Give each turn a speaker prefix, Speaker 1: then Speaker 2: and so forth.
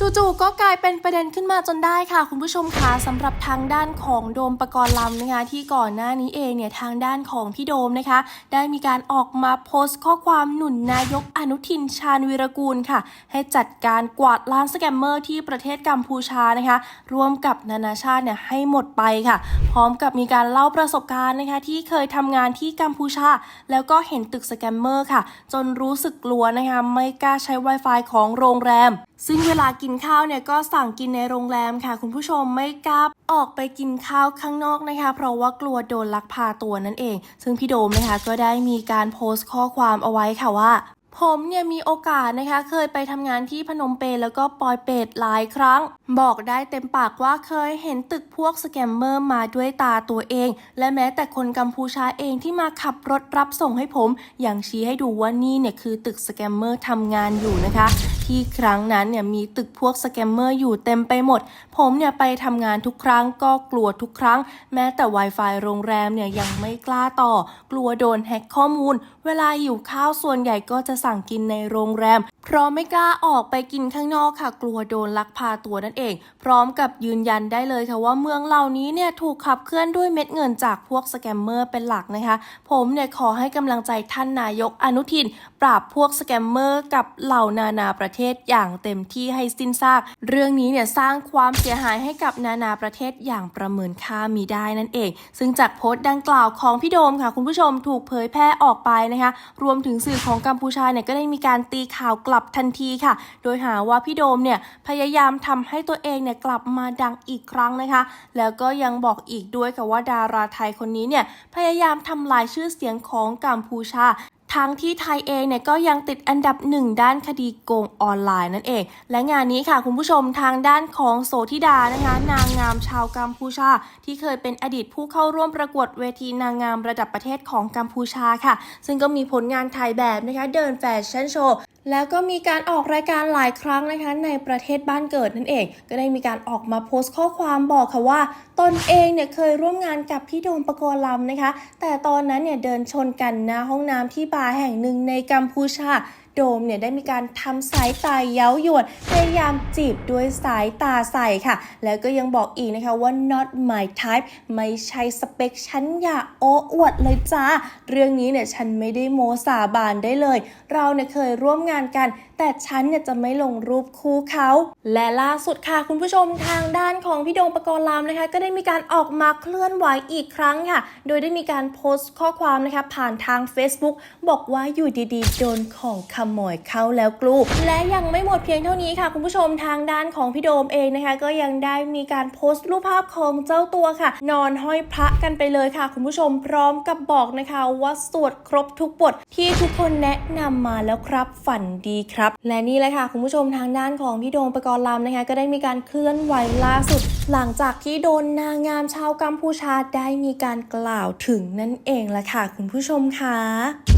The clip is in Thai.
Speaker 1: จู่ๆก็กลายเป็นประเด็นขึ้นมาจนได้ค่ะ คุณผู้ชมคะสำหรับทางด้านของโดมประกรณ์ลำนะคะที่ก่อนหน้านี้เองเนี่ยทางด้านของพี่โดมนะคะ ได้มีการออกมาโพสต์ข้อความหนุนนายกอนุทินชาญวิรกูลค่ะ ให้จัดการกวาดล้างสแกมเมอร์ที่ประเทศกัมพูชานะคะร่วมกับนานาชาติเนี่ยให้หมดไปค่ะ พร้อมกับมีการเล่าประสบการณ์นะคะที่เคยทำงานที่กัมพูชา แล้วก็เห็นตึกสแกมเมอร์ค่ะ จนรู้สึกกลัวนะคะไม่กล้าใช้ Wi-Fi ของโรงแรม ซึ่งเวลากินข้าวเนี่ยก็สั่งกินในโรงแรมค่ะ คุณผู้ชมไม่กล้าออกไปกินข้าวข้างนอกนะคะ เพราะว่ากลัวโดนลักพาตัวนั่นเอง ซึ่งพี่โดมนะคะก็ได้มีการโพสต์ข้อความเอาไว้ค่ะว่าผมเนี่ยมีโอกาสนะคะ เคยไปทำงานที่พนมเปญแล้วก็ปอยเปตหลายครั้ง บอกได้เต็มปากว่าเคยเห็นตึกพวกสแกมเมอร์มาด้วยตาตัวเอง และแม้แต่คนกัมพูชาเองที่มาขับรถรับส่งให้ผม อย่างชี้ให้ดูว่านี่เนี่ยคือตึกสแกมเมอร์ทำงานอยู่นะคะ ที่ครั้งนั้นเนี่ยมีตึกพวกสแกมเมอร์อยู่เต็มไปหมด ผมเนี่ยไปทำงานทุกครั้งก็กลัวทุกครั้ง แม้แต่ Wi-Fi โรงแรมเนี่ยยังไม่กล้าต่อ กลัวโดนแฮ็กข้อมูล เวลาหิวข้าวส่วนใหญ่ก็จะสั่งกินในโรงแรม เพราะไม่กล้าออกไปกินข้างนอกค่ะ กลัวโดนลักพาตัวนั่นเอง พร้อมกับยืนยันได้เลยค่ะว่าเมืองเหล่านี้เนี่ยถูกขับเคลื่อนด้วยเม็ดเงินจากพวกสแกมเมอร์เป็นหลักนะคะ ผมเนี่ยขอให้กำลังใจท่านนายกอนุทิน ปราบพวกสแกมเมอร์กับเหล่านานาประเทศอย่างเต็มที่ให้สิ้นซาก เรื่องนี้เนี่ยสร้างความเสียหายให้กับนานาประเทศอย่างประเมินค่ามีได้นั่นเอง ซึ่งจากโพสต์ดังกล่าวของพี่โดมค่ะคุณผู้ชมถูกเผยแพร่ออกไปนะคะ รวมถึงสื่อของกัมพูชาเนี่ยก็ได้มีการตีข่าวกลับทันทีค่ะ โดยหาว่าพี่โดมเนี่ยพยายามทำให้ตัวเองเนี่ยกลับมาดังอีกครั้งนะคะ แล้วก็ยังบอกอีกด้วยค่ะว่าดาราไทยคนนี้เนี่ยพยายามทำลายชื่อเสียงของกัมพูชาทั้งที่ไทยเองเนี่ยก็ยังติดอันดับหนึ่งด้านคดีโกงออนไลน์นั่นเอง และงานนี้ค่ะคุณผู้ชมทางด้านของโสธิดานะคะนางงามชาวกัมพูชา ที่เคยเป็นอดีตผู้เข้าร่วมประกวดเวทีนางงามระดับประเทศของกัมพูชาค่ะ ซึ่งก็มีผลงานถ่ายแบบนะคะเดินแฟชั่นโชว์ แล้วก็มีการออกรายการหลายครั้งนะคะในประเทศบ้านเกิดนั่นเอง ก็ได้มีการออกมาโพสต์ข้อความบอกค่ะว่า ตนเองเนี่ยเคยร่วมงานกับพี่โดมปกรณ์ลำนะคะ แต่ตอนนั้นเนี่ยเดินชนกันหน้าห้องน้ำที่บาร์แห่งหนึ่งในกัมพูชา โดมเนี่ยได้มีการทำสายตาเย้ายวนพยายามจีบด้วยสายตาใส่ค่ะ แล้วก็ยังบอกอีกนะคะว่า not my type ไม่ใช่สเปคฉันอย่าโอ้อวดเลยจ้า เรื่องนี้เนี่ยฉันไม่ได้โมสาบานได้เลย เราเนี่ยเคยร่วมงานกัน แต่ฉันเนี่ยจะไม่ลงรูปคู่เขา และล่าสุดค่ะคุณผู้ชมทางด้านของพี่โดมปกรณ์ลามนะคะ ก็ได้มีการออกมาเคลื่อนไหวอีกครั้งค่ะ โดยได้มีการโพสต์ข้อความนะคะผ่านทาง Facebook บอกว่าอยู่ดีๆ โดนของขโมยเข้าแล้วกลูและยังไม่หมดเพียงเท่านี้ค่ะ คุณผู้ชมทางด้านของพี่โดมเองนะคะ ก็ยังได้มีการโพสต์รูปภาพของเจ้าตัวค่ะ นอนห้อยพระกันไปเลยค่ะ คุณผู้ชมพร้อมกับบอกนะคะว่าสวดครบทุกบทที่ทุกคนแนะนำมาแล้วครับฝันดีครับ และนี่เลยค่ะ คุณผู้ชมทางด้านของพี่โดมประกรณ์ลำนะคะ ก็ได้มีการเคลื่อนไหวล่าสุด หลังจากที่โดนนางงามชาวกัมพูชาได้มีการกล่าวถึงนั่นเองละค่ะ คุณผู้ชมค่ะ